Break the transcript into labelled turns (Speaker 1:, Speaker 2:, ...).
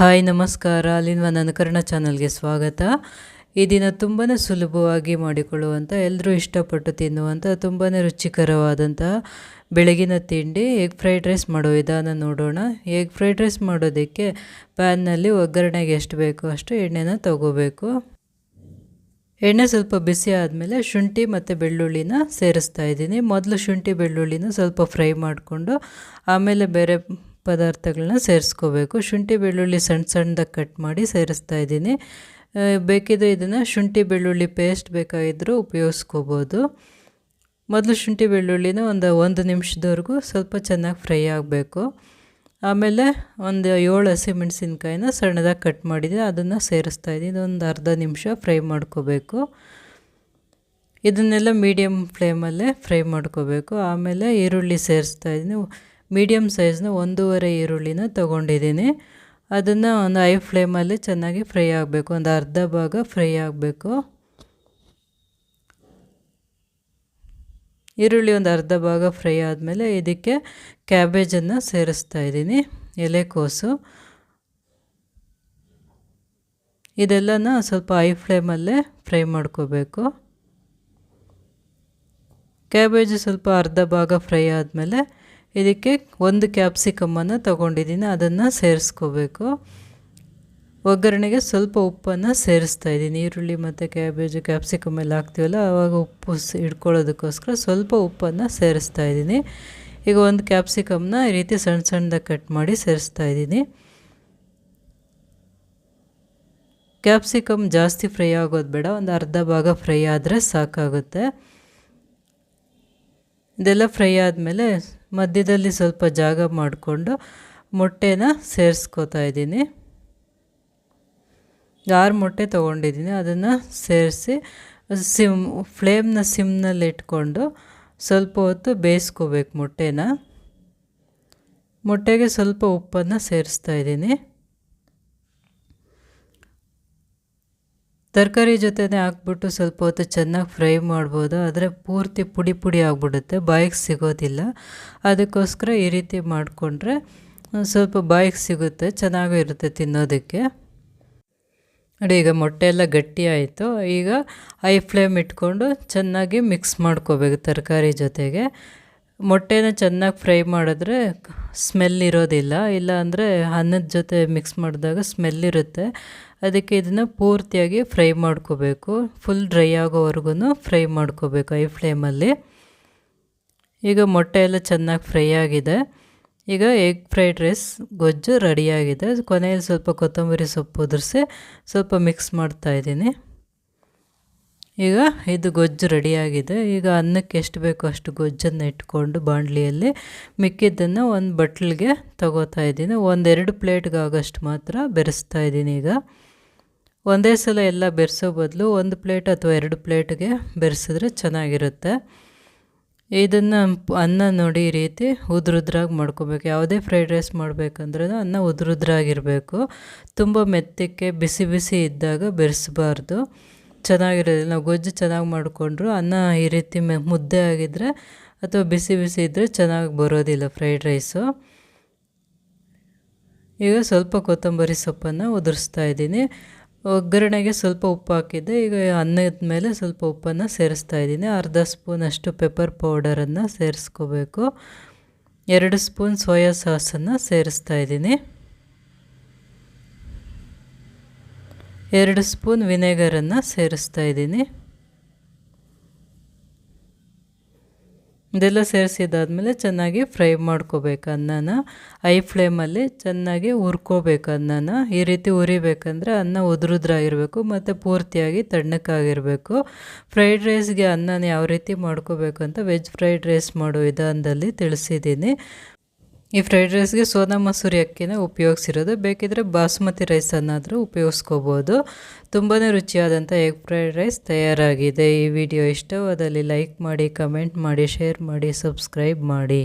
Speaker 1: Hi, ನಮಸ್ಕಾರ. ಅಲ್ಲಿನ ಕನ್ನಡ ಚಾನಲ್ಗೆ ಸ್ವಾಗತ. ಈ ದಿನ ತುಂಬಾ ಸುಲಭವಾಗಿ ಮಾಡಿಕೊಳ್ಳುವಂಥ ಎಲ್ಲರೂ ಇಷ್ಟಪಟ್ಟು ತಿನ್ನುವಂಥ ತುಂಬಾ ರುಚಿಕರವಾದಂಥ ಬೆಳಗಿನ ತಿಂಡಿ, ಎಗ್ ಫ್ರೈಡ್ ರೈಸ್ ಮಾಡೋ ವಿಧಾನ ನೋಡೋಣ. ಎಗ್ ಫ್ರೈಡ್ ರೈಸ್ ಮಾಡೋದಕ್ಕೆ ಪ್ಯಾನ್ನಲ್ಲಿ ಒಗ್ಗರಣೆಗೆ ಎಷ್ಟು ಬೇಕೋ ಅಷ್ಟು ಎಣ್ಣೆನ ತಗೋಬೇಕು. ಎಣ್ಣೆ ಸ್ವಲ್ಪ ಬಿಸಿ ಆದಮೇಲೆ ಶುಂಠಿ ಮತ್ತು ಬೆಳ್ಳುಳ್ಳಿನ ಸೇರಿಸ್ತಾ ಇದ್ದೀನಿ. ಮೊದಲು ಶುಂಠಿ, ಬೆಳ್ಳುಳ್ಳಿನ ಸ್ವಲ್ಪ ಫ್ರೈ ಮಾಡಿಕೊಂಡು, ಆಮೇಲೆ ಬೇರೆ ಪದಾರ್ಥಗಳನ್ನ ಸೇರಿಸ್ಕೋಬೇಕು. ಶುಂಠಿ, ಬೆಳ್ಳುಳ್ಳಿ ಸಣ್ಣ ಸಣ್ಣದಾಗಿ ಕಟ್ ಮಾಡಿ ಸೇರಿಸ್ತಾ ಇದ್ದೀನಿ. ಬೇಕಿದ್ರೆ ಇದನ್ನು ಶುಂಠಿ, ಬೆಳ್ಳುಳ್ಳಿ ಪೇಸ್ಟ್ ಬೇಕಾಗಿದ್ದರೂ ಉಪಯೋಗಿಸ್ಕೋಬೋದು. ಮೊದಲು ಶುಂಠಿ, ಬೆಳ್ಳುಳ್ಳಿನ ಒಂದು ಒಂದು ನಿಮಿಷದವರೆಗೂ ಸ್ವಲ್ಪ ಚೆನ್ನಾಗಿ ಫ್ರೈ ಆಗಬೇಕು. ಆಮೇಲೆ ಒಂದು ಏಳು ಹಸಿಮೆಣಸಿನ್ಕಾಯಿನ ಸಣ್ಣದಾಗಿ ಕಟ್ ಮಾಡಿದೆ, ಅದನ್ನು ಸೇರಿಸ್ತಾ ಇದ್ದೀನಿ. ಒಂದು ಅರ್ಧ ನಿಮಿಷ ಫ್ರೈ ಮಾಡ್ಕೋಬೇಕು. ಇದನ್ನೆಲ್ಲ ಮೀಡಿಯಮ್ ಫ್ಲೇಮಲ್ಲೇ ಫ್ರೈ ಮಾಡ್ಕೋಬೇಕು. ಆಮೇಲೆ ಈರುಳ್ಳಿ ಸೇರಿಸ್ತಾ ಇದ್ದೀನಿ. ಮೀಡಿಯಮ್ ಸೈಜ್ನ ಒಂದೂವರೆ ಈರುಳ್ಳಿನ ತೊಗೊಂಡಿದ್ದೀನಿ. ಅದನ್ನು ಒಂದು ಐ ಫ್ಲೇಮಲ್ಲಿ ಚೆನ್ನಾಗಿ ಫ್ರೈ ಆಗಬೇಕು. ಒಂದು ಅರ್ಧ ಭಾಗ ಫ್ರೈ ಆಗಬೇಕು. ಈರುಳ್ಳಿ ಒಂದು ಅರ್ಧ ಭಾಗ ಫ್ರೈ ಆದಮೇಲೆ ಇದಕ್ಕೆ ಕ್ಯಾಬೇಜನ್ನು ಸೇರಿಸ್ತಾ ಇದ್ದೀನಿ. ಎಲೆಕೋಸು ಇದೆಲ್ಲನ ಸ್ವಲ್ಪ ಐ ಫ್ಲೇಮಲ್ಲೇ ಫ್ರೈ ಮಾಡ್ಕೋಬೇಕು. ಕ್ಯಾಬೇಜ್ ಸ್ವಲ್ಪ ಅರ್ಧ ಭಾಗ ಫ್ರೈ ಆದಮೇಲೆ ಇದಕ್ಕೆ ಒಂದು ಕ್ಯಾಪ್ಸಿಕಮ್ಮನ್ನು ತಗೊಂಡಿದ್ದೀನಿ, ಅದನ್ನು ಸೇರಿಸ್ಕೋಬೇಕು. ಒಗ್ಗರಣೆಗೆ ಸ್ವಲ್ಪ ಉಪ್ಪನ್ನು ಸೇರಿಸ್ತಾ ಇದ್ದೀನಿ. ಈರುಳ್ಳಿ ಮತ್ತು ಕ್ಯಾಬೇಜು ಕ್ಯಾಪ್ಸಿಕಮ್ ಎಲ್ಲ ಹಾಕ್ತೀವಲ್ಲ ಆವಾಗ ಉಪ್ಪು ಇಟ್ಕೊಳ್ಳೋದಕ್ಕೋಸ್ಕರ ಸ್ವಲ್ಪ ಉಪ್ಪನ್ನು ಸೇರಿಸ್ತಾ ಇದ್ದೀನಿ. ಈಗ ಒಂದು ಕ್ಯಾಪ್ಸಿಕಮ್ನ ಈ ರೀತಿ ಸಣ್ಣ ಸಣ್ಣದಾಗಿ ಕಟ್ ಮಾಡಿ ಸೇರಿಸ್ತಾ ಇದ್ದೀನಿ. ಕ್ಯಾಪ್ಸಿಕಮ್ ಜಾಸ್ತಿ ಫ್ರೈ ಆಗೋದು ಬೇಡ, ಒಂದು ಅರ್ಧ ಭಾಗ ಫ್ರೈ ಆದರೆ ಸಾಕಾಗುತ್ತೆ. ಇದೆಲ್ಲ ಫ್ರೈ ಆದಮೇಲೆ ಮಧ್ಯದಲ್ಲಿ ಸ್ವಲ್ಪ ಜಾಗ ಮಾಡಿಕೊಂಡು ಮೊಟ್ಟೆನ ಸೇರಿಸ್ಕೋತಾ ಇದ್ದೀನಿ. ಆರು ಮೊಟ್ಟೆ ತೊಗೊಂಡಿದ್ದೀನಿ. ಅದನ್ನು ಸೇರಿಸಿ, ಸಿಮ್, ಫ್ಲೇಮ್ನ ಸಿಮ್ನಲ್ಲಿ ಇಟ್ಕೊಂಡು ಸ್ವಲ್ಪ ಹೊತ್ತು ಬೇಯಿಸ್ಕೋಬೇಕು ಮೊಟ್ಟೆನ. ಮೊಟ್ಟೆಗೆ ಸ್ವಲ್ಪ ಉಪ್ಪನ್ನು ಸೇರಿಸ್ತಾ ಇದ್ದೀನಿ. ತರಕಾರಿ ಜೊತೆನೇ ಹಾಕ್ಬಿಟ್ಟು ಸ್ವಲ್ಪ ಹೊತ್ತು ಚೆನ್ನಾಗಿ ಫ್ರೈ ಮಾಡ್ಬೋದು. ಆದರೆ ಪೂರ್ತಿ ಪುಡಿ ಪುಡಿ ಆಗಿಬಿಡುತ್ತೆ. ಬಾಯಿಗೆ ಸಿಗೋದಿಲ್ಲ. ಅದಕ್ಕೋಸ್ಕರ ಈ ರೀತಿ ಮಾಡಿಕೊಂಡ್ರೆ ಸ್ವಲ್ಪ ಬಾಯಿಗೆ ಸಿಗುತ್ತೆ. ಚೆನ್ನಾಗೂ ಇರುತ್ತೆ ತಿನ್ನೋದಕ್ಕೆ. ನೋಡಿ, ಈಗ ಮೊಟ್ಟೆ ಎಲ್ಲ ಗಟ್ಟಿ ಆಯಿತು. ಈಗ ಐ ಫ್ಲೇಮ್ ಇಟ್ಕೊಂಡು ಚೆನ್ನಾಗಿ ಮಿಕ್ಸ್ ಮಾಡ್ಕೋಬೇಕು ತರಕಾರಿ ಜೊತೆಗೆ. ಮೊಟ್ಟೆನ ಚೆನ್ನಾಗಿ ಫ್ರೈ ಮಾಡಿದ್ರೆ ಸ್ಮೆಲ್ ಇರೋದಿಲ್ಲ, ಇಲ್ಲ ಅಂದರೆ ಅನ್ನದ ಜೊತೆ ಮಿಕ್ಸ್ ಮಾಡಿದಾಗ ಸ್ಮೆಲ್ ಇರುತ್ತೆ. ಅದಕ್ಕೆ ಇದನ್ನು ಪೂರ್ತಿಯಾಗಿ ಫ್ರೈ ಮಾಡ್ಕೋಬೇಕು. ಫುಲ್ ಡ್ರೈ ಆಗೋವರೆಗೂ ಫ್ರೈ ಮಾಡ್ಕೋಬೇಕು ಐ ಫ್ಲೇಮಲ್ಲಿ ಈಗ ಮೊಟ್ಟೆ ಎಲ್ಲ ಚೆನ್ನಾಗಿ ಫ್ರೈ ಆಗಿದೆ. ಈಗ ಎಗ್ ಫ್ರೈಡ್ ರೈಸ್ ಗೊಜ್ಜು ರೆಡಿಯಾಗಿದೆ ಕೊನೆಯಲ್ಲಿ ಸ್ವಲ್ಪ ಕೊತ್ತಂಬರಿ ಸೊಪ್ಪು ಉದುರಿಸಿ ಸ್ವಲ್ಪ ಮಿಕ್ಸ್ ಮಾಡ್ತಾಯಿದ್ದೀನಿ ಈಗ ಇದು ಗೊಜ್ಜು ರೆಡಿಯಾಗಿದೆ. ಈಗ ಅನ್ನಕ್ಕೆ ಎಷ್ಟು ಬೇಕೋ ಅಷ್ಟು ಗೊಜ್ಜನ್ನು ಇಟ್ಕೊಂಡು ಬಾಣಲಿಯಲ್ಲಿ ಮಿಕ್ಕಿದ್ದನ್ನು ಒಂದು ಬಟ್ಲಿಗೆ ತಗೋತಾ ಇದ್ದೀನಿ. ಒಂದೆರಡು ಪ್ಲೇಟ್ಗಾಗಷ್ಟು ಮಾತ್ರ ಬೆರೆಸ್ತಾ ಇದ್ದೀನಿ ಈಗ. ಒಂದೇ ಸಲ ಎಲ್ಲ ಬೆರೆಸೋ ಬದಲು ಒಂದು ಪ್ಲೇಟ್ ಅಥವಾ ಎರಡು ಪ್ಲೇಟ್ಗೆ ಬೆರೆಸಿದ್ರೆ ಚೆನ್ನಾಗಿರುತ್ತೆ. ಇದನ್ನು ಅನ್ನ ನೋಡಿ ರೀತಿ ಉದ್ರುದ್ರಾಗಿ ಮಾಡ್ಕೋಬೇಕು. ಯಾವುದೇ ಫ್ರೈಡ್ ರೈಸ್ ಮಾಡಬೇಕಂದ್ರೆ ಅನ್ನ ಉದ್ರುದ್ರಾಗಿರಬೇಕು. ತುಂಬ ಮೆತ್ತಕ್ಕೆ ಬಿಸಿ ಬಿಸಿ ಇದ್ದಾಗ ಬೆರೆಸಬಾರ್ದು. ಚೆನ್ನಾಗಿರೋದಿಲ್ಲ ನಾವು ಗೊಜ್ಜು ಚೆನ್ನಾಗಿ ಮಾಡಿಕೊಂಡ್ರು, ಅನ್ನ ಈ ರೀತಿ ಮೆ, ಮುದ್ದೆ ಆಗಿದ್ದರೆ ಅಥವಾ ಬಿಸಿ ಬಿಸಿ ಇದ್ದರೆ ಚೆನ್ನಾಗಿ ಬರೋದಿಲ್ಲ ಫ್ರೈಡ್ ರೈಸು ಈಗ ಸ್ವಲ್ಪ ಕೊತ್ತಂಬರಿ ಸೊಪ್ಪನ್ನು ಉದುರಿಸ್ತಾ ಇದ್ದೀನಿ. ಒಗ್ಗರಣೆಗೆ ಸ್ವಲ್ಪ ಉಪ್ಪು ಹಾಕಿದ್ದೆ, ಈಗ ಅನ್ನದ ಮೇಲೆ ಸ್ವಲ್ಪ ಉಪ್ಪನ್ನು ಸೇರಿಸ್ತಾ ಇದ್ದೀನಿ. ಅರ್ಧ ಸ್ಪೂನಷ್ಟು ಪೆಪ್ಪರ್ ಪೌಡರನ್ನು ಸೇರಿಸ್ಕೋಬೇಕು. ಎರಡು ಸ್ಪೂನ್ ಸೋಯಾ ಸಾಸನ್ನು ಸೇರಿಸ್ತಾ ಇದ್ದೀನಿ. ಎರಡು ಸ್ಪೂನ್ ವಿನೆಗರನ್ನು ಸೇರಿಸ್ತಾ ಇದ್ದೀನಿ. ಇದೆಲ್ಲ ಸೇರಿಸಿದಾದ್ಮೇಲೆ ಚೆನ್ನಾಗಿ ಫ್ರೈ ಮಾಡ್ಕೋಬೇಕು ಅನ್ನನ. ಐ ಫ್ಲೇಮಲ್ಲಿ ಚೆನ್ನಾಗಿ ಹುರ್ಕೋಬೇಕು ಅನ್ನನ. ಈ ರೀತಿ ಹುರಿಬೇಕಂದ್ರೆ ಅನ್ನ ಉದುರುದ್ರಾಗಿರಬೇಕು ಮತ್ತು ಪೂರ್ತಿಯಾಗಿ ತಣ್ಣಕ್ಕಾಗಿರಬೇಕು. ಫ್ರೈಡ್ ರೈಸ್ಗೆ ಅನ್ನನ ಯಾವ ರೀತಿ ಮಾಡ್ಕೋಬೇಕು ಅಂತ ವೆಜ್ ಫ್ರೈಡ್ ರೈಸ್ ಮಾಡೋ ವಿಧಾನದಲ್ಲಿ ತಿಳಿಸಿದ್ದೀನಿ. ಈ ಫ್ರೈಡ್ ರೈಸ್ಗೆ ಸೋನಾ ಮಸೂರಿ ಅಕ್ಕಿನ ಉಪಯೋಗಿಸಿರೋದು. ಬೇಕಿದ್ರೆ ಬಾಸುಮತಿ ರೈಸನ್ನಾದರೂ ಉಪಯೋಗಿಸ್ಕೋಬೋದು. ತುಂಬಾ ರುಚಿಯಾದಂಥ ಎಗ್ ಫ್ರೈಡ್ ರೈಸ್ ತಯಾರಾಗಿದೆ. ಈ ವಿಡಿಯೋ ಇಷ್ಟವಾದಲ್ಲಿ ಲೈಕ್ ಮಾಡಿ ಕಮೆಂಟ್ ಮಾಡಿ ಶೇರ್ ಮಾಡಿ ಸಬ್ಸ್ಕ್ರೈಬ್ ಮಾಡಿ.